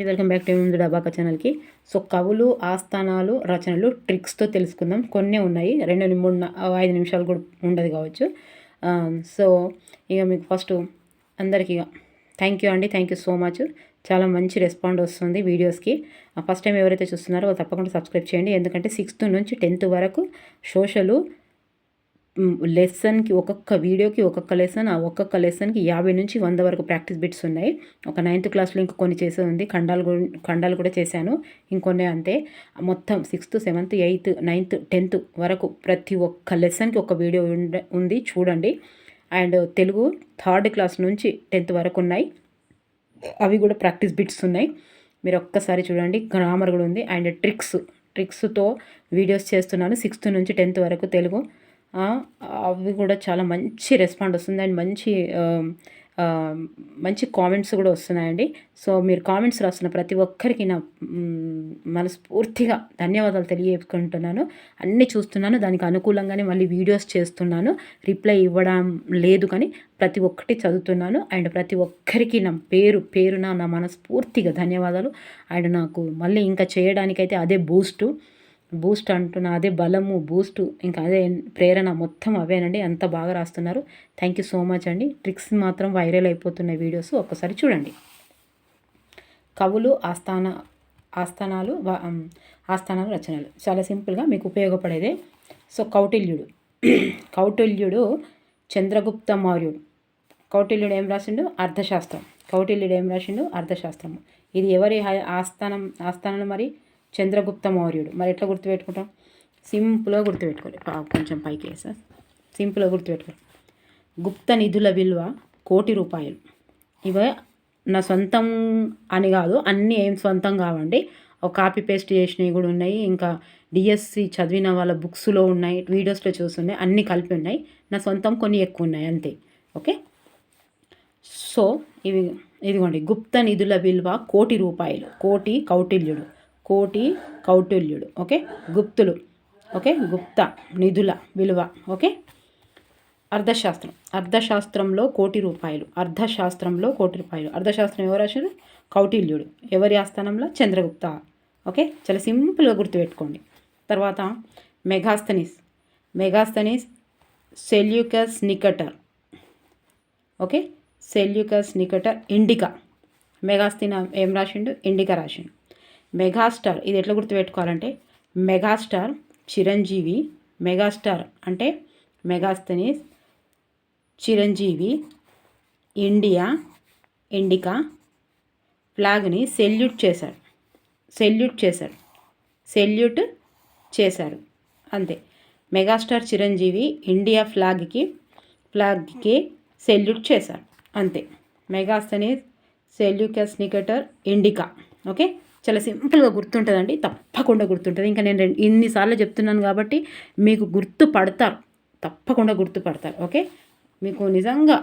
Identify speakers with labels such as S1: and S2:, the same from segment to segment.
S1: And welcome back to ముందు డబాక ఛానల్కి. So కవులు ఆస్థానాలు రచనలు ట్రిక్స్తో తెలుసుకుందాం. కొన్ని ఉన్నాయి. రెండు మూడు ఐదు నిమిషాలు కూడా ఉండదు కావచ్చు. సో ఇక మీకు ఫస్ట్ అందరికీ థ్యాంక్ యూ అండి. థ్యాంక్ యూ సో మచ్ చాలా మంచి రెస్పాండ్ వస్తుంది వీడియోస్కి. ఫస్ట్ టైం ఎవరైతే చూస్తున్నారో వాళ్ళు తప్పకుండా సబ్స్క్రైబ్ చేయండి. ఎందుకంటే సిక్స్త్ నుంచి టెన్త్ వరకు సోషలు లెసన్కి ఒక్కొక్క వీడియోకి ఒక్కొక్క లెసన్ ఆ ఒక్కొక్క లెసన్కి యాభై నుంచి వంద వరకు ప్రాక్టీస్ బిట్స్ ఉన్నాయి. ఒక నైన్త్ క్లాస్లో ఇంక కొన్ని చేసేది ఉంది. ఖండాలు ఖండాలు కూడా చేశాను. ఇంకొన్ని అంతే. మొత్తం sixth seventh eighth ninth tenth వరకు ప్రతి ఒక్క లెసన్కి ఒక వీడియో ఉంది. చూడండి. అండ్ తెలుగు థర్డ్ క్లాస్ నుంచి టెన్త్ వరకు ఉన్నాయి. అవి కూడా ప్రాక్టీస్ బిట్స్ ఉన్నాయి. మీరు ఒక్కసారి చూడండి. గ్రామర్ కూడా ఉంది. అండ్ ట్రిక్స్ ట్రిక్స్తో వీడియోస్ చేస్తున్నాను. సిక్స్త్ నుంచి టెన్త్ వరకు తెలుగు. అవి కూడా చాలా మంచి రెస్పాండ్ వస్తుంది. అండ్ మంచి మంచి కామెంట్స్ కూడా వస్తున్నాయండి. సో మీరు కామెంట్స్ రాస్తున్న ప్రతి ఒక్కరికి నా మనస్ఫూర్తిగా ధన్యవాదాలు తెలియకుంటున్నాను అన్నీ చూస్తున్నాను. దానికి అనుకూలంగానే మళ్ళీ వీడియోస్ చేస్తున్నాను. రిప్లై ఇవ్వడం లేదు కానీ ప్రతి ఒక్కటి చదువుతున్నాను. అండ్ ప్రతి ఒక్కరికి నా పేరు పేరున నా మనస్ఫూర్తిగా ధన్యవాదాలు. అండ్ నాకు మళ్ళీ ఇంకా చేయడానికైతే అదే బూస్టు. బూస్ట్ అంటున్నా అదే బలము బూస్ట్ ఇంకా అదే ప్రేరణ మొత్తం అవేనండి అంత బాగా రాస్తున్నారు. థ్యాంక్ యూ సో మచ్ అండి. ట్రిక్స్ మాత్రం వైరల్ అయిపోతున్న వీడియోస్ ఒక్కసారి చూడండి. కవులు ఆస్థాన ఆస్థానాలు ఆస్థానాలు రచనలు. చాలా సింపుల్గా మీకు ఉపయోగపడేదే. సో కౌటిల్యుడు. కౌటిల్యుడు చంద్రగుప్త మౌర్యుడు. కౌటిల్యుడు ఏం రాసిండు? అర్థశాస్త్రం కౌటిల్యుడు ఏం రాసిండు? అర్థశాస్త్రము ఇది ఎవరి ఆస్థానం ఆస్థానాలు మరి? చంద్రగుప్త మౌర్యుడు. మరి ఎట్లా గుర్తుపెట్టుకుంటాం? సింపుల్గా గుర్తుపెట్టుకోవాలి. కొంచెం పైకి వేసా సింపుల్గా గుర్తుపెట్టుకోవాలి. గుప్త నిధుల విలువ కోటి రూపాయలు. ఇవే నా సొంతం అని కాదు అన్నీ ఏం సొంతం కావండి. ఒక కాపీ పేస్ట్ చేసినవి కూడా ఉన్నాయి. ఇంకా డిఎస్సి చదివిన వాళ్ళ బుక్స్లో ఉన్నాయి వీడియోస్లో చూస్తున్నాయి. అన్నీ కలిపి ఉన్నాయి. నా సొంతం కొన్ని ఎక్కువ ఉన్నాయి అంతే. ఓకే? సో ఇవి ఇదిగోండి. గుప్త నిధుల విలువ కోటి రూపాయలు. కోటి కౌటిల్యుడు. కోటి కౌటిల్యుడు ఓకే? గుప్తులు ఓకే? గుప్త నిధుల విలువ ఓకే? అర్థశాస్త్రం అర్థశాస్త్రంలో కోటి రూపాయలు. అర్థశాస్త్రంలో కోటి రూపాయలు. అర్థశాస్త్రం ఎవరు రాశారు? కౌటిల్యుడు. ఎవరి ఆస్థానంలో? చంద్రగుప్త. ఓకే? చాలా సింపుల్గా గుర్తుపెట్టుకోండి. తర్వాత Megasthenes Megasthenes Seleucus Nicator okay? Seleucus Nicator Indica. మెగాస్తిన ఏం రాసిండు? ఇండికా రాసిండు. మెగాస్టార్ ఇది ఎట్లా గుర్తుపెట్టుకోవాలంటే మెగాస్టార్ చిరంజీవి మెగాస్టార్ అంటే మెగాస్తనీస్ చిరంజీవి ఇండియా ఇండికా ఫ్లాగ్ని సెల్యూట్ చేశాడు. సెల్యూట్ చేశాడు. సెల్యూట్ చేశారు అంతే. మెగాస్టార్ చిరంజీవి ఇండియా ఫ్లాగ్కి ఫ్లాగ్కి సెల్యూట్ చేశారు అంతే. Megasthenes Seleucus Nicator Indica. Okay? చాలా సింపుల్గా గుర్తుంటుందండి. తప్పకుండా గుర్తుంటుంది. ఇంకా నేను రెండు ఇన్నిసార్లు చెప్తున్నాను కాబట్టి మీకు గుర్తుపడతారు తప్పకుండా గుర్తుపడతారు ఓకే? మీకు నిజంగా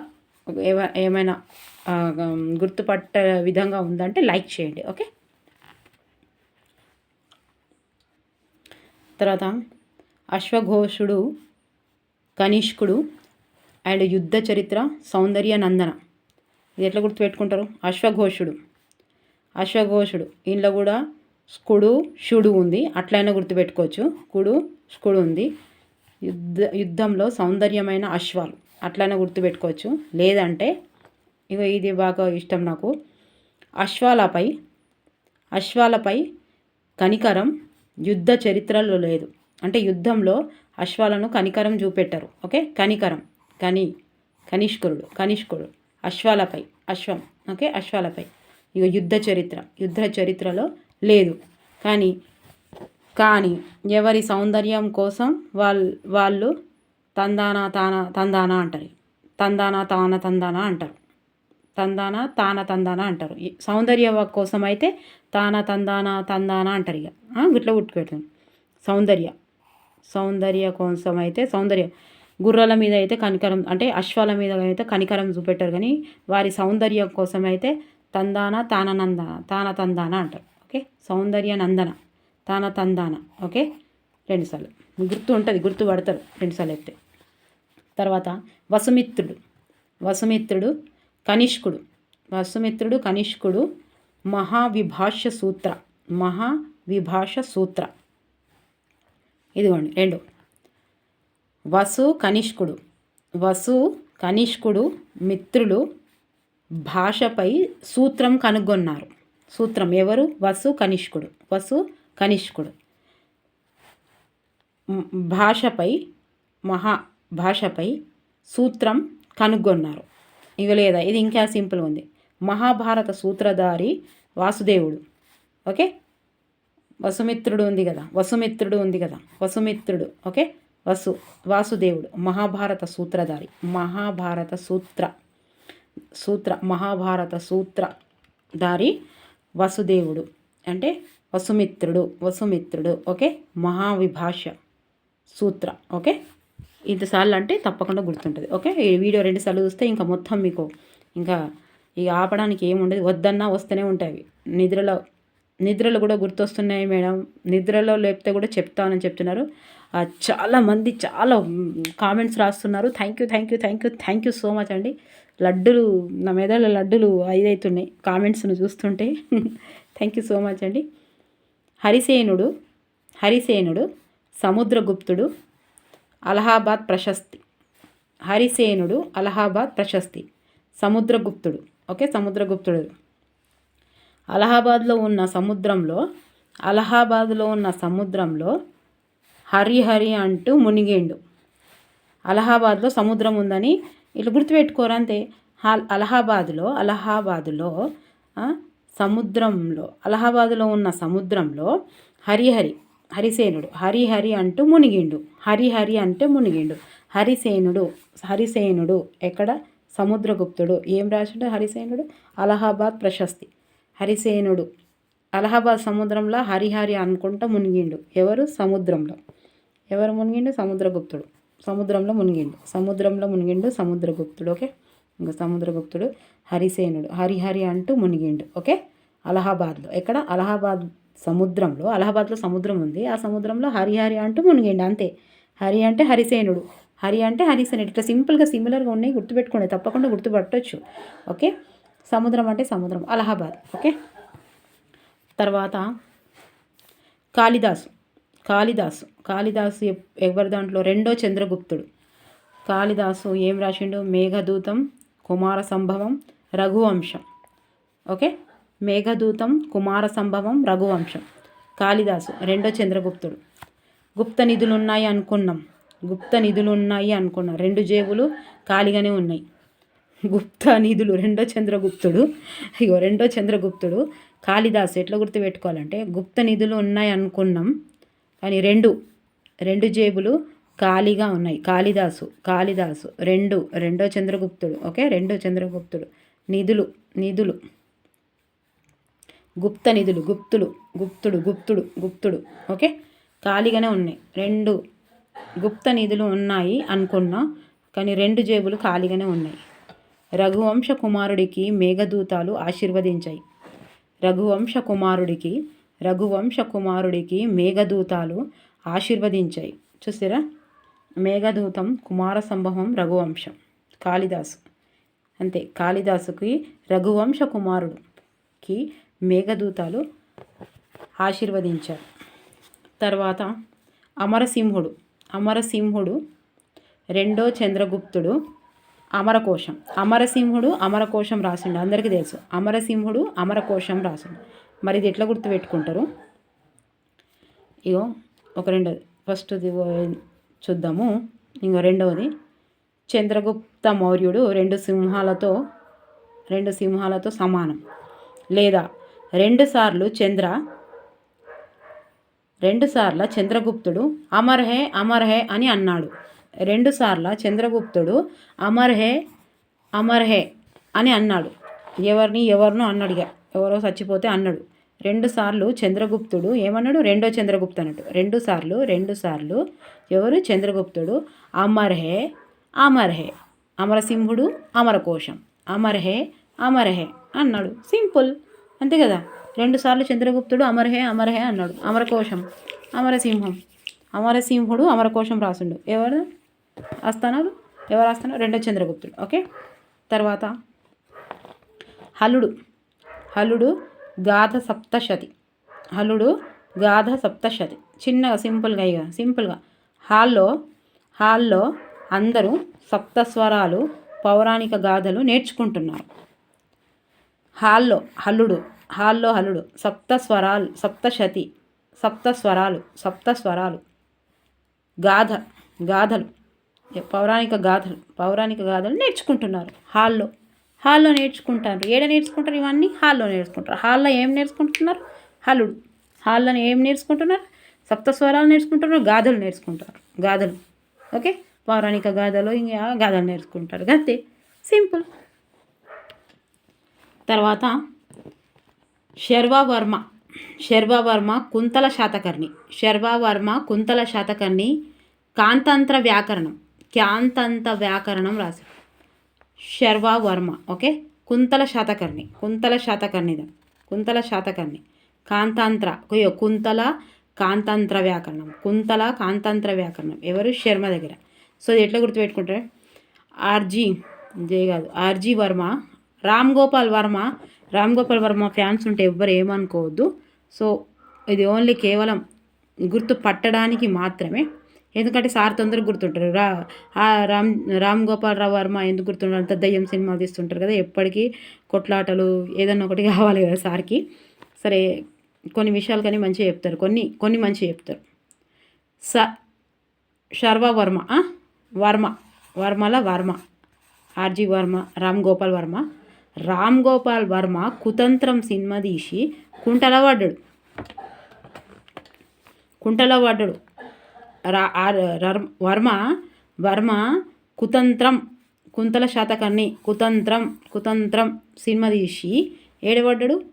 S1: ఏమైనా గుర్తుపట్ట గుర్తుపట్టే విధంగా ఉందంటే లైక్ చేయండి. ఓకే? తర్వాత అశ్వఘోషుడు కనిష్కుడు అండ్ యుద్ధ చరిత్ర సౌందర్య నందన. ఇది ఎట్లా గుర్తుపెట్టుకుంటారు? అశ్వఘోషుడు. అశ్వఘోషుడు. ఇంట్లో కూడా స్కుడు షుడు ఉంది. అట్లయినా గుర్తుపెట్టుకోవచ్చు. కుడు స్కుడు ఉంది. యుద్ధ యుద్ధంలో సౌందర్యమైన అశ్వాలు. అట్లయినా గుర్తుపెట్టుకోవచ్చు. లేదంటే ఇక ఇది బాగా ఇష్టం నాకు. అశ్వాలపై అశ్వాలపై కనికరం యుద్ధ చరిత్రలో లేదు. అంటే యుద్ధంలో అశ్వాలను కనికరం చూపెట్టరు. ఓకే? కనికరం. కని కనిష్కురుడు కనిష్కుడు. అశ్వాలపై అశ్వం. ఓకే? అశ్వాలపై. ఇక యుద్ధ చరిత్ర. యుద్ధ చరిత్రలో లేదు. కానీ కానీ ఎవరి సౌందర్యం కోసం వాళ్ళ వాళ్ళు తందానా తాన తందానా అంటారు. తందానా తాన తందానా అంటారు. తందాన తాన తందానా అంటారు. సౌందర్య కోసం అయితే తాన తందాన తందాన అంటారు ఇక ఆ, ఇట్లా ఉట్టుకెడతాం సౌందర్య. సౌందర్య కోసం అయితే సౌందర్య. గుర్రాల మీద అయితే కనికరం అంటే అశ్వాల మీద అయితే కనికరం చూపెట్టారు కానీ వారి సౌందర్యం కోసం అయితే తందాన తాననందాన తాన తందాన అంటారు. ఓకే? సౌందర్య నందన తాన తందాన. ఓకే? రెండుసార్లు గుర్తు ఉంటుంది గుర్తు పడతారు రెండుసార్లు అయితే. తర్వాత వసుమిత్రుడు. వసుమిత్రుడు కనిష్కుడు. వసుమిత్రుడు కనిష్కుడు మహావిభాష్య సూత్ర. మహావిభాష సూత్ర. ఇదిగోండి రెండు. వసు కనిష్కుడు. వసు కనిష్కుడు మిత్రులు భాషపై సూత్రం కనుగొన్నారు. సూత్రం ఎవరు? వసు కనిష్కుడు. వసు కనిష్కుడు. భాషపై మహా భాషపై సూత్రం కనుగొన్నారు. ఇవి లేదా ఇది ఇంకా సింపుల్ ఉంది. మహాభారత సూత్రధారి వాసుదేవుడు. ఓకే? వసుమిత్రుడు ఉంది కదా. వసుమిత్రుడు ఉంది కదా. వసుమిత్రుడు. ఓకే? వసు వాసుదేవుడు. మహాభారత సూత్రధారి. మహాభారత సూత్ర. సూత్ర మహాభారత సూత్రధారి వసుదేవుడు. అంటే వసుమిత్రుడు వసుమిత్రుడు ఓకే? మహావిభాష సూత్ర ఓకే? ఇంతసార్లు అంటే తప్పకుండా గుర్తుంటుంది ఓకే? ఈ వీడియో రెండుసార్లు చూస్తే ఇంకా మొత్తం మీకు ఇంకా ఇక ఆపడానికి ఏముండదు. వద్దన్నా వస్తూనే ఉంటాయి. నిద్రలో నిద్రలో కూడా గుర్తొస్తున్నాయి మేడం. నిద్రలో లేపితే కూడా చెప్తానని చెప్తున్నారు. చాలామంది చాలా మంది చాలా కామెంట్స్ రాస్తున్నారు. Thank you thank you thank you thank you so much అండి. లడ్డులు నా మెదళ్ళ లడ్డులు ఐదవుతున్నాయి కామెంట్స్ను చూస్తుంటే థ్యాంక్ యూ సో మచ్ అండి. హరిసేనుడు హరిసేనుడు సముద్రగుప్తుడు అలహాబాద్ ప్రశస్తి. హరిసేనుడు అలహాబాద్ ప్రశస్తి. సముద్రగుప్తుడు ఓకే? సముద్రగుప్తుడు. అలహాబాద్లో ఉన్న సముద్రంలో అలహాబాద్లో ఉన్న సముద్రంలో హరిహరి అంటూ మునిగిండు. అలహాబాద్లో సముద్రం ఉందని ఇట్లా గుర్తుపెట్టుకోరు అంతే. అలహాబాద్లో అలహాబాద్లో సముద్రంలో అలహాబాద్లో ఉన్న సముద్రంలో హరిహరి హరిసేనుడు హరిహరి అంటూ మునిగిండు. హరిహరి అంటే మునిగిండు. హరిసేనుడు హరిసేనుడు ఎక్కడ? సముద్రగుప్తుడు. ఏం రాసిండు హరిసేనుడు? అలహాబాద్ ప్రశస్తి. హరిసేనుడు. అలహాబాద్ సముద్రంలో హరిహరి అనుకుంటా మునిగిండు. ఎవరు? సముద్రంలో. ఎవరు మునిగిండు? సముద్రగుప్తుడు. సముద్రంలో మునిగిండు. సముద్రంలో మునిగిండు సముద్రగుప్తుడు ఓకే? ఇంకా సముద్రగుప్తుడు హరిసేనుడు. హరిహరి అంటూ మునిగిండు ఓకే? అలహాబాద్లో. ఎక్కడ? అలహాబాద్ సముద్రంలో. అలహాబాద్లో సముద్రం ఉంది. ఆ సముద్రంలో హరిహరి అంటూ మునిగిండు అంతే. హరి అంటే హరిసేనుడు. హరి అంటే హరిసేనుడు. ఇట్లా సింపుల్గా సిమిలర్గా ఉన్నాయి గుర్తుపెట్టుకోండి. తప్పకుండా గుర్తుపట్టవచ్చు ఓకే? సముద్రం అంటే సముద్రం. అలహాబాద్ ఓకే? తర్వాత కాళిదాసు. కాళిదాసు. కాళిదాసు ఎవరి దాంట్లో? రెండో చంద్రగుప్తుడు. కాళిదాసు ఏం రాసిండు? మేఘదూతం కుమార సంభవం రఘువంశం. ఓకే? మేఘదూతం కుమార సంభవం రఘువంశం. కాళిదాసు రెండో చంద్రగుప్తుడు. గుప్త నిధులు ఉన్నాయి అనుకున్నాం. గుప్త నిధులు ఉన్నాయి అనుకున్నాం. రెండు జేబులు ఖాళీగానే ఉన్నాయి. గుప్త నిధులు రెండో చంద్రగుప్తుడు. ఇగో రెండో చంద్రగుప్తుడు కాళిదాసు ఎట్లా గుర్తుపెట్టుకోవాలంటే గుప్త నిధులు ఉన్నాయి అనుకున్నాం. కానీ రెండు రెండు జేబులు ఖాళీగా ఉన్నాయి. కాళిదాసు కాళిదాసు రెండు రెండో చంద్రగుప్తుడు ఓకే? రెండో చంద్రగుప్తుడు. నిధులు నిధులు. గుప్త నిధులు గుప్తులు గుప్తుడు గుప్తుడు గుప్తుడు ఓకే? ఖాళీగానే ఉన్నాయి. రెండు గుప్త నిధులు ఉన్నాయి అనుకున్నా కానీ రెండు జేబులు ఖాళీగానే ఉన్నాయి. రఘువంశ కుమారుడికి మేఘదూతాలు ఆశీర్వదించాయి. రఘువంశ కుమారుడికి రఘువంశ కుమారుడికి మేఘదూతాలు ఆశీర్వదించాయి. చూసారా? మేఘదూతం కుమార సంభవం రఘువంశం కాళిదాసు. అంతే కాళిదాసుకి రఘువంశ కుమారుడుకి మేఘదూతాలు ఆశీర్వదించారు. తర్వాత అమరసింహుడు. అమరసింహుడు రెండో చంద్రగుప్తుడు అమరకోశం. అమరసింహుడు అమరకోశం రాసిండు. అందరికీ తెలుసు. అమరసింహుడు అమరకోశం రాసిండు. మరి ఇది ఎట్లా గుర్తుపెట్టుకుంటారు? ఇగో ఒక రెండు ఫస్ట్ది చూద్దాము. ఇంకో రెండవది. చంద్రగుప్త మౌర్యుడు రెండు సింహాలతో రెండు సింహాలతో సమానం. లేదా రెండుసార్లు చంద్ర రెండుసార్ల చంద్రగుప్తుడు అమర్ హే అమర్ హే అని అన్నాడు. రెండుసార్ల చంద్రగుప్తుడు అమర్హే అమర్హే అని అన్నాడు. ఎవరిని? ఎవరినో అన్నాడు ఇక ఎవరో చచ్చిపోతే అన్నాడు. రెండు సార్లు చంద్రగుప్తుడు ఏమన్నాడు? రెండో చంద్రగుప్తు అన్నట్టు. రెండు సార్లు రెండు సార్లు. ఎవరు? చంద్రగుప్తుడు. అమర్హే అమర్హే అమరసింహుడు అమరకోశం అమర్హే అమర్హే అన్నాడు. సింపుల్. అంతే కదా? రెండుసార్లు చంద్రగుప్తుడు అమర్హే అమర్హే అన్నాడు. అమరకోశం అమరసింహం అమరసింహుడు అమరకోశం రాసిండు. ఎవరు? ఆస్థానాలు? ఎవరు ఆస్థానం? రెండో చంద్రగుప్తుడు. ఓకే? తర్వాత హలుడు. హలుడు గాథ సప్తశతి. హలుడు గాథ సప్తశతి. చిన్నగా సింపుల్గా ఇక సింపుల్గా. హాల్లో హాల్లో అందరూ సప్తస్వరాలు పౌరాణిక గాథలు నేర్చుకుంటున్నారు. హాల్లో హల్లుడు హాల్లో హల్లుడు సప్త స్వరాలు సప్తశతి. సప్త స్వరాలు సప్త స్వరాలు గాథ గాథలు. పౌరాణిక గాథలు పౌరాణిక గాథలు నేర్చుకుంటున్నారు. హాల్లో. హాల్లో నేర్చుకుంటారు. ఏడ నేర్చుకుంటారు ఇవన్నీ? హాల్లో నేర్చుకుంటారు. హాల్లో ఏం నేర్చుకుంటున్నారు? హలుడు. హాల్లో ఏం నేర్చుకుంటున్నారు? సప్త స్వరాలు నేర్చుకుంటున్నారు గాథలు నేర్చుకుంటారు. గాథలు. ఓకే? పౌరాణిక గాథలు ఇంకా గాథలు నేర్చుకుంటారు. అంతే సింపుల్. తర్వాత శర్వావర్మ. శర్వావర్మ కుంతల శాతకర్ణి. శర్వావర్మ కుంతల శాతకర్ణి కాంతంత్ర వ్యాకరణం. క్యాంతంత వ్యాకరణం రాశాడు శర్వా వర్మ ఓకే? కుంతల శాతకర్ణి కుంతల శాతకర్ణిదం కుంతల శాతకర్ణి. కాంతాంత్ర అయ్యో కుంతల కాంతంత్ర వ్యాకరణం. కుంతల కాంతంత్ర వ్యాకరణం. ఎవరు? శర్మ దగ్గర. సో ఇది ఎట్లా గుర్తుపెట్టుకుంటారు? ఆర్జీ జే కాదు ఆర్జీ వర్మ రామ్ గోపాల్ వర్మ. రామ్ గోపాల్ వర్మ ఫ్యాన్స్ ఉంటే ఎవ్వరు ఏమనుకోవద్దు. సో ఇది ఓన్లీ కేవలం గుర్తు పట్టడానికి మాత్రమే. ఎందుకంటే సార్ తొందరగా గుర్తుంటారు. రా రామ్ రామ్ గోపాల్ రావు వర్మ ఎందుకు గుర్తుంటారు అంత దయ్యం సినిమా తీస్తుంటారు కదా ఎప్పటికీ కొట్లాటలు ఏదన్నా ఒకటి కావాలి కదా సార్కి. సరే కొన్ని విషయాలు కానీ మంచిగా చెప్తారు. కొన్ని కొన్ని మంచిగా చెప్తారు. స శర్వ వర్మ వర్మ వర్మల వర్మ ఆర్జీ వర్మ రామ్ గోపాల్ వర్మ. రామ్ గోపాల్ వర్మ కుతంత్రం సినిమా తీసి కుంటల పడ్డాడు. కుంటల పడ్డాడు. వర్మ వర్మ కుతంత్రం కుంతల శాతకర్ణి కుతంత్రం కుతంత్రం సినిమా తీసి ఏడబడ్డాడు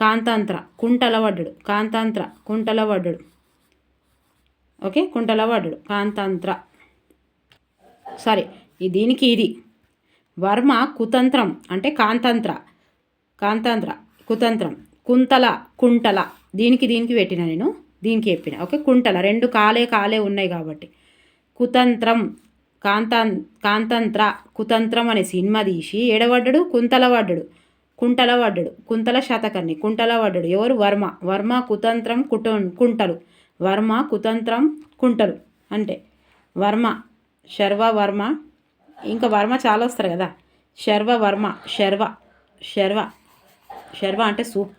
S1: కాంతాంత్ర కుంటలబడ్డాడు కాంతాంత్ర కుంటలబడ్డాడు ఓకే కుంటల పడ్డాడు కాంతాంత్ర. సరే దీనికి ఇది. వర్మ కుతంత్రం అంటే కాంతంత్ర. కాంతాంత్ర కుతంత్రం. కుంతల కుంటల. దీనికి దీనికి పెట్టిన నేను. దీనికి చెప్పిన. ఓకే కుంటల రెండు కాలే కాలే ఉన్నాయి కాబట్టి. కుతంత్రం కాంతాం కాంతంత్ర కుతంత్రం అనే సినిమా తీసి ఎడబడ్డాడు కుంతల పడ్డాడు కుంటల పడ్డాడు కుంతల శతకర్ణి కుంటల పడ్డాడు. ఎవరు? వర్మ. వర్మ కుతంత్రం కుట కుంటలు. వర్మ కుతంత్రం కుంటలు. అంటే వర్మ శర్వ వర్మ. ఇంకా వర్మ చాలా వస్తారు కదా. శర్వ వర్మ శర్వ శర్వ శర్వ అంటే సూప్.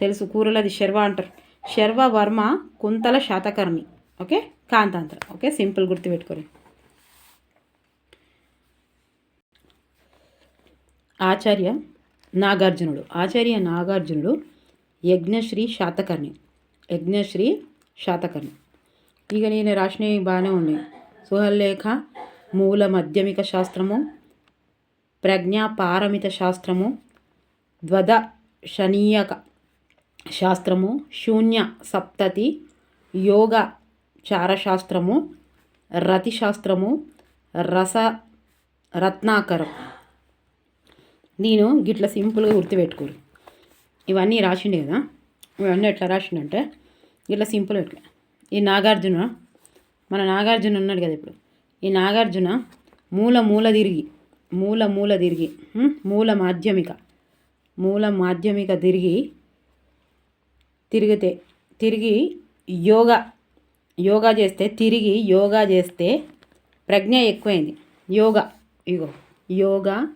S1: తెలుసు కూరలది శర్వ అంటారు. Sharvavarma Kuntala Satakarni okay? Katantra. Okay? Simple గుర్తుపెట్టుకొని ఆచార్య నాగార్జునుడు. ఆచార్య నాగార్జునుడు యజ్ఞశ్రీ శాతకర్ణి యజ్ఞశ్రీ శాతకర్ణి ఇక నేను రాసినవి బాగానే ఉన్నాయి. సుహల్లేఖ మూల మధ్యమిక శాస్త్రము ప్రజ్ఞా పారమిత శాస్త్రము ద్వద శనీయక శాస్త్రము శూన్య సప్తతి యోగ చారశాస్త్రము రతిశాస్త్రము రస రత్నాకరం. నేను గిట్ల సింపుల్గా గుర్తుపెట్టుకోరు. ఇవన్నీ రాసిండే కదా? ఇవన్నీ ఎట్లా రాసిండంటే ఇట్లా సింపుల్ ఎట్లా ఈ నాగార్జున మన నాగార్జున ఉన్నాడు కదా ఇప్పుడు. ఈ నాగార్జున మూల మూల తిరిగి మూల మూల తిరిగి మూల మాధ్యమిక మూల మాధ్యమిక తిరిగి తిరిగితే తిరిగి యోగా యోగా చేస్తే తిరిగి యోగా చేస్తే ప్రజ్ఞ ఎక్కువైంది. యోగా ఇగో యోగా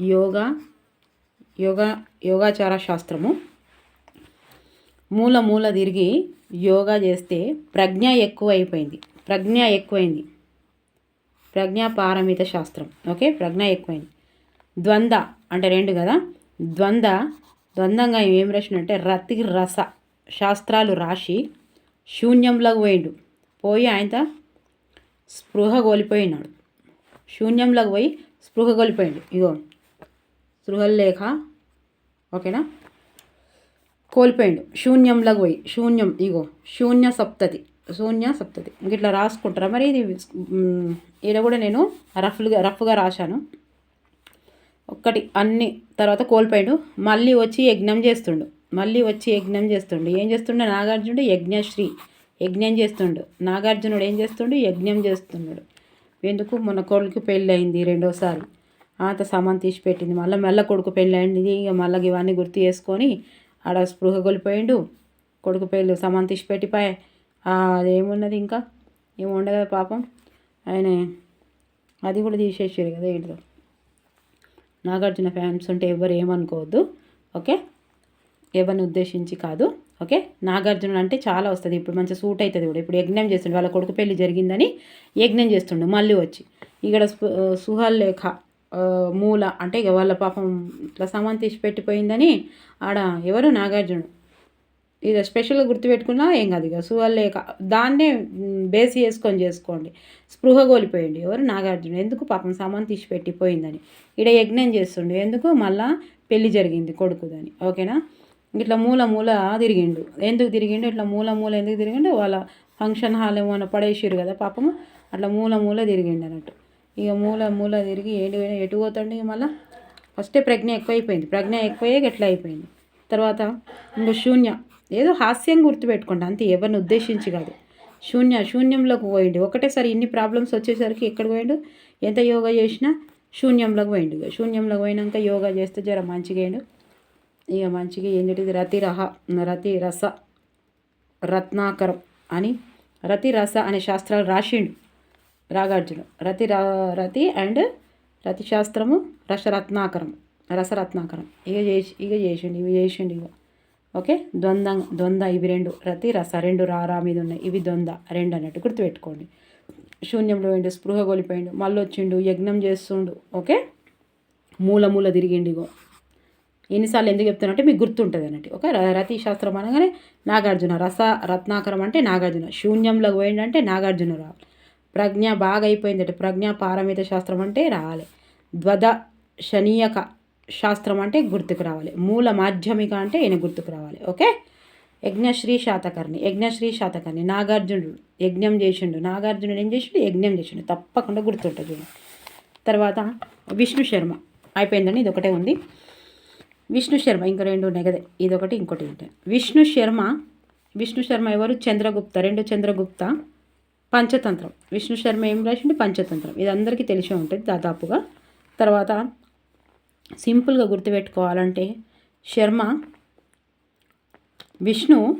S1: యోగా యోగా యోగాచార శాస్త్రము. మూల మూల తిరిగి యోగా చేస్తే ప్రజ్ఞ ఎక్కువైపోయింది. ప్రజ్ఞ ఎక్కువైంది. ప్రజ్ఞాపారమిత శాస్త్రం. ఓకే? ప్రజ్ఞ ఎక్కువైంది. ద్వంద్వ అంటే రెండు కదా? ద్వంద్వ ద్వందంగా ఏం రాసినంటే రతి రస శాస్త్రాలు రాసి శూన్యంలోకి పోయిండు. పోయి ఆయన స్పృహ కోల్పోయినాడు. శూన్యంలోకి పోయి స్పృహ కోల్పోయిండు. ఇగో లేఖ ఓకేనా? కోల్పోయిండు. శూన్యంలోకి పోయి శూన్యం ఇగో శూన్య సప్తతి శూన్య సప్తతి. ఇట్లా రాసుకుంటారా? మరి ఇది ఈడ కూడా నేను రఫ్గా రఫ్గా రాశాను. ఒక్కటి అన్ని తర్వాత కోల్పోయాడు. మళ్ళీ వచ్చి యజ్ఞం చేస్తుండు. మళ్ళీ వచ్చి యజ్ఞం చేస్తుండు. ఏం చేస్తుండే? నాగార్జునుడు యజ్ఞశ్రీ. యజ్ఞం చేస్తుండు. నాగార్జునుడు ఏం చేస్తుండు? యజ్ఞం చేస్తున్నాడు ఎందుకు? మొన్న కొడుకు పెళ్ళి అయింది రెండోసారి. ఆత సమాన్ తీసి పెట్టింది. మళ్ళీ మెల్ల కొడుకు పెళ్ళి అయింది ఇక మళ్ళీ ఇవన్నీ గుర్తు చేసుకొని ఆడ స్పృహ కోల్పోయిండు. కొడుకు పెళ్ళి సమాన్ తీసి పెట్టిపోయి. అదేమున్నది ఇంకా? ఏమి ఉండదు పాపం. ఆయన అది కూడా తీసేసారు కదా ఏంటిదో నాగార్జున ఫ్యాన్స్ ఉంటే ఎవరు ఏమనుకోవద్దు ఓకే? ఎవరిని ఉద్దేశించి కాదు ఓకే? నాగార్జున అంటే చాలా వస్తుంది. ఇప్పుడు మంచి సూట్ అవుతుంది కూడా. ఇప్పుడు యజ్ఞం చేస్తుండే వాళ్ళ కొడుకు పెళ్ళి జరిగిందని యజ్ఞం చేస్తుండు మళ్ళీ వచ్చి. ఇక్కడ సుహల్లేఖ సుహల్ లేఖ మూల అంటే ఇక వాళ్ళ పాపం ఇట్లా సమాన్ తీసి పెట్టిపోయిందని ఆడ ఎవరు? నాగార్జునుడు. ఇది స్పెషల్గా గుర్తుపెట్టుకున్నా ఏం కాదు ఇక. సువల్లేక దాన్నే బేస్ చేసుకొని చేసుకోండి. స్పృహ కోల్పోయింది ఎవరు? నాగార్జున. ఎందుకు పాపం సామాన్ తీసి పెట్టిపోయిందని ఇక్కడ యజ్ఞం చేస్తుండే. ఎందుకు? మళ్ళా పెళ్ళి జరిగింది కొడుకుదని. ఓకేనా? ఇట్లా మూల మూల తిరిగిండు. ఎందుకు తిరిగిండు? ఇట్లా మూల మూల ఎందుకు తిరిగిండు? వాళ్ళ ఫంక్షన్ హాల్ ఏమైనా పడేసిరు కదా పాపము. అట్లా మూల మూల తిరిగిండు అన్నట్టు. ఇక మూల మూల తిరిగి ఏంటి ఎటు పోతాడు ఇక మళ్ళీ? ఫస్టే ప్రజ్ఞ ఎక్కువైపోయింది. ప్రజ్ఞ ఎక్కువయ్యాక ఎట్లా అయిపోయింది? తర్వాత ఇంకో శూన్య. ఏదో హాస్యం గుర్తుపెట్టుకోండి. అంతే ఎవరిని ఉద్దేశించి కాదు. శూన్య శూన్యంలోకి పోయిండు. ఒకటేసారి ఇన్ని ప్రాబ్లమ్స్ వచ్చేసరికి ఎక్కడ పోయిండు? ఎంత యోగా చేసినా శూన్యంలోకి పోయిండు. ఇక శూన్యంలోకి పోయినాక యోగా చేస్తే జర మంచిగా అయిండు ఇక మంచిగా ఏంటంటే రతి రహ రతి రస రత్నాకరం అని రతి రస అనే శాస్త్రాలు రాసిండు రాగార్జును రతి రా రతి అండ్ రతి శాస్త్రము రసరత్నాకరం రసరత్నాకరం. ఇక చేసి ఇక చేసిండు ఇవి చేసిండు ఇక. ఓకే? ద్వంద్వ ద్వంద్వ ఇవి రెండు. రతి రస రెండు రారా మీద ఉన్నాయి. ఇవి ద్వంద్వ రెండు అన్నట్టు గుర్తుపెట్టుకోండి. శూన్యంలో పోయిండు స్పృహ కోల్పోయిండు. మళ్ళీ వచ్చిండు యజ్ఞం చేస్తుండు. ఓకే? మూల మూల తిరిగిండిగో ఎన్నిసార్లు ఎందుకు చెప్తున్నా అంటే మీకు గుర్తుంటుంది అన్నట్టు. ఓకే? ర- రతి శాస్త్రం అనగానే నాగార్జున రస రత్నాకరం అంటే నాగార్జున. శూన్యంలోకి పోయిండంటే నాగార్జున రావాలి. ప్రజ్ఞ బాగా అయిపోయిందట. ప్రజ్ఞ పారమిత శాస్త్రం అంటే రావాలి. ద్వద శనీయక శాస్త్రం అంటే గుర్తుకు రావాలి. మూల మాధ్యమిక అంటే ఈయన గుర్తుకు రావాలి. ఓకే? యజ్ఞశ్రీ శాతకర్ణి. యజ్ఞశ్రీ శాతకర్ణి. నాగార్జునుడు. యజ్ఞం చేసిండు. నాగార్జునుడు ఏం చేసిండు? యజ్ఞం చేసిండు. తప్పకుండా గుర్తుంటుంది చూడండి తర్వాత విష్ణు శర్మ. అయిపోయిందండి? ఇది ఒకటే ఉంది. విష్ణు శర్మ. ఇంకా రెండు ఉన్నాయి కదా. ఇదొకటి ఇంకోటి ఉంటాయి విష్ణు శర్మ విష్ణు శర్మ ఎవరు? చంద్రగుప్త. రెండు చంద్రగుప్త. పంచతంత్రం. విష్ణు శర్మ ఏం రాసిండు? పంచతంత్రం. ఇది అందరికీ తెలిసే ఉంటుంది దాదాపుగా. తర్వాత సింపుల్గా గుర్తుపెట్టుకోవాలంటే శర్మ విష్ణు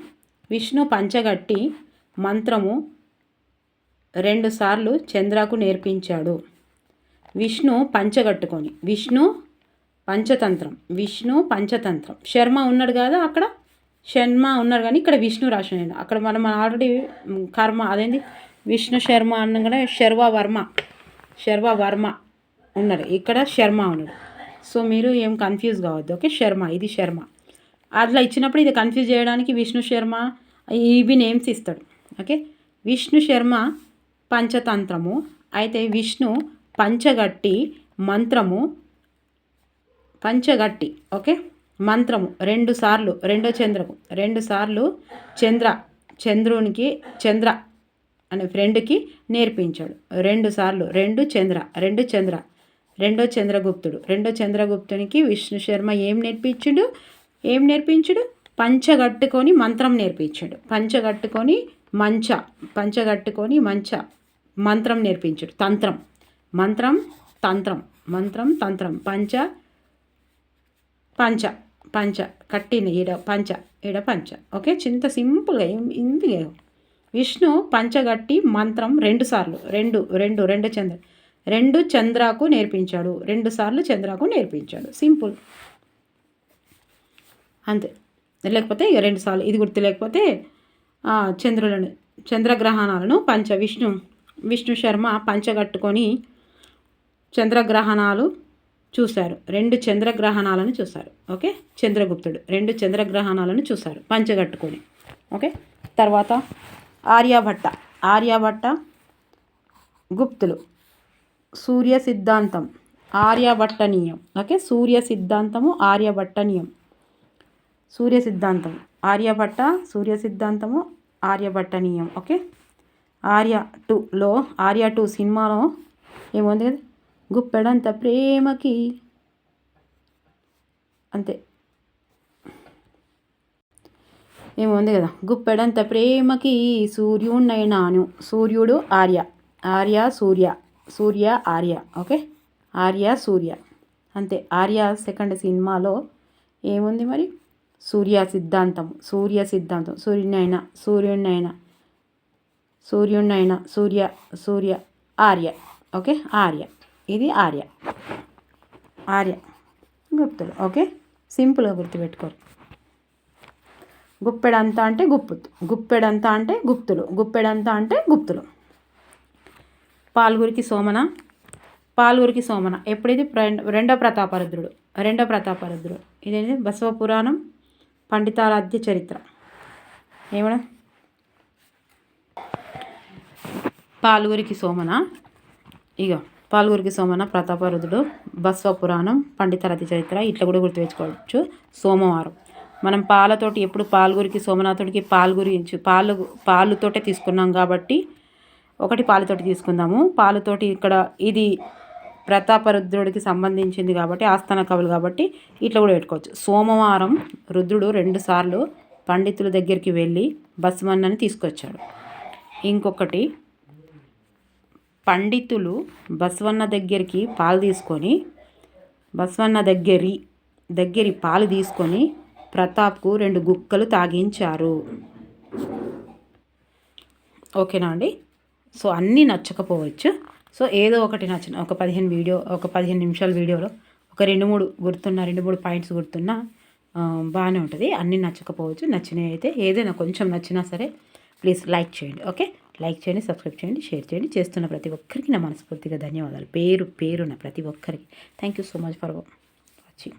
S1: విష్ణు పంచగట్టి మంత్రము రెండుసార్లు చంద్రకు నేర్పించాడు. విష్ణు పంచగట్టుకొని విష్ణు పంచతంత్రం విష్ణు పంచతంత్రం. శర్మ ఉన్నాడు కదా అక్కడ? శర్మ ఉన్నారు కానీ ఇక్కడ విష్ణు రాసిన అక్కడ మనం ఆల్రెడీ కర్మ అదేంటి విష్ణు శర్మ అనగానే శర్వ వర్మ శర్వ వర్మ ఉన్నారు ఇక్కడ శర్మ ఉన్నాడు. సో మీరు ఏం కన్ఫ్యూజ్ కావద్దు ఓకే శర్మ ఇది శర్మ. అట్లా ఇచ్చినప్పుడు ఇది కన్ఫ్యూజ్ చేయడానికి విష్ణు శర్మ ఇవి నేమ్స్ ఇస్తాడు ఓకే విష్ణు శర్మ పంచతంత్రము అయితే విష్ణు పంచగట్టి మంత్రము పంచగట్టి ఓకే మంత్రము రెండు సార్లు రెండో చంద్రకు రెండు సార్లు చంద్ర చంద్రునికి చంద్ర అనే ఫ్రెండ్కి నేర్పించాడు. రెండు సార్లు రెండు చంద్ర రెండు చంద్ర. రెండో చంద్రగుప్తుడు. రెండో చంద్రగుప్తునికి విష్ణు శర్మ ఏం నేర్పించుడు? ఏం నేర్పించుడు? పంచగట్టుకొని మంత్రం నేర్పించాడు. పంచగట్టుకొని మంచ పంచగట్టుకొని మంచ మంత్రం నేర్పించాడు. తంత్రం. మంత్రం తంత్రం. మంత్రం తంత్రం. పంచ పంచ. పంచ. కట్టిన ఈడ పంచ. ఈడ పంచ. ఓకే? చింత సింపుల్గా ఏం విష్ణు పంచగట్టి మంత్రం రెండు సార్లు. రెండు రెండు రెండు చంద్ర రెండు చంద్రకు నేర్పించాడు. రెండు సార్లు చంద్రకు నేర్పించాడు. సింపుల్. అంతే. లేకపోతే ఇక రెండు సార్లు. ఇది గుర్తు లేకపోతే చంద్రులను చంద్రగ్రహణాలను పంచ విష్ణు విష్ణు శర్మ పంచగట్టుకొని చంద్రగ్రహణాలు చూశారు. రెండు చంద్రగ్రహణాలను చూశారు. ఓకే? చంద్రగుప్తుడు. రెండు చంద్రగ్రహణాలను చూశారు. పంచగట్టుకొని. ఓకే? తర్వాత ఆర్యభట్ట. ఆర్యభట్ట గుప్తులు. సూర్య సిద్ధాంతం ఆర్యభట్టనీయం. ఓకే? సూర్య సిద్ధాంతము ఆర్యభట్టనీయం. సూర్య సిద్ధాంతం ఆర్యభట్ట సూర్య సిద్ధాంతము ఆర్యభట్టనీయం. ఓకే? ఆర్య టూలో ఆర్య టూ సినిమాలో ఏముంది కదా? గుప్పెడంత ప్రేమకి. అంతే. ఏముంది కదా? గుప్పెడంత ప్రేమకి సూర్యుడినైనాను సూర్యుడు ఆర్య. ఆర్య సూర్య. సూర్య ఆర్య ఓకే? ఆర్య సూర్య. అంతే. ఆర్య సెకండ్ సినిమాలో ఏముంది మరి? సూర్య సిద్ధాంతం సూర్య సిద్ధాంతం. సూర్యునైన సూర్యునైనా సూర్యునైనా సూర్య సూర్య ఆర్య. ఓకే? ఆర్య. ఇది ఆర్య. ఆర్య. గుప్తులు ఓకే? సింపుల్గా గుర్తుపెట్టుకోరు. గుప్పెడంతా అంటే గుప్పుతు గుప్పెడంతా అంటే గుప్తులు. గుప్పెడంతా అంటే గుప్తులు. పాల్గురికి సోమన పాల్గురికి సోమన. ఎప్పుడైతే రెండో ప్రతాపరుద్రుడు రెండో ప్రతాపరుద్రుడు. ఇదేంటి? బసవ పురాణం పండితారాధ్య చరిత్ర. ఏమన్నా పాల్గురికి సోమన ఇక పాల్గురికి సోమన ప్రతాపరుద్రుడు బస్వపురాణం పండితారాధ్య చరిత్ర ఇట్లా కూడా గుర్తుపెట్టుకోవచ్చు. సోమవారం. మనం పాలతోటి ఎప్పుడు పాల్గురికి సోమనాథుడికి పాల్గురించి పాలు పాలుతోటే తీసుకున్నాం కాబట్టి ఒకటి పాలతోటి తీసుకుందాము. పాలుతోటి ఇక్కడ ఇది ప్రతాపరుద్రుడికి సంబంధించింది కాబట్టి ఆస్థాన కవులు కాబట్టి ఇట్లా కూడా పెట్టుకోవచ్చు. సోమవారం రుద్రుడు రెండుసార్లు పండితుల దగ్గరికి వెళ్ళి బస్మన్నని తీసుకొచ్చాడు. ఇంకొకటి పండితులు బసవన్న దగ్గరికి పాలు తీసుకొని బస్వన్న దగ్గరి దగ్గరి పాలు తీసుకొని ప్రతాప్కు రెండు గుక్కలు తాగించారు. ఓకేనా అండి? సో అన్నీ నచ్చకపోవచ్చు. సో ఏదో ఒకటి నచ్చిన ఒక పదిహేను వీడియో ఒక పదిహేను నిమిషాల వీడియోలో ఒక రెండు మూడు గుర్తున్న రెండు మూడు పాయింట్స్ గుర్తున్నా బాగానే ఉంటుంది. అన్నీ నచ్చకపోవచ్చు నచ్చినవి అయితే ఏదైనా కొంచెం నచ్చినా సరే ప్లీజ్ లైక్ చేయండి ఓకే? లైక్ చేయండి సబ్స్క్రైబ్ చేయండి షేర్ చేయండి. చేస్తున్న ప్రతి ఒక్కరికి నా మనస్ఫూర్తిగా ధన్యవాదాలు. పేరు పేరున ప్రతి ఒక్కరికి. Thank you so much for watching.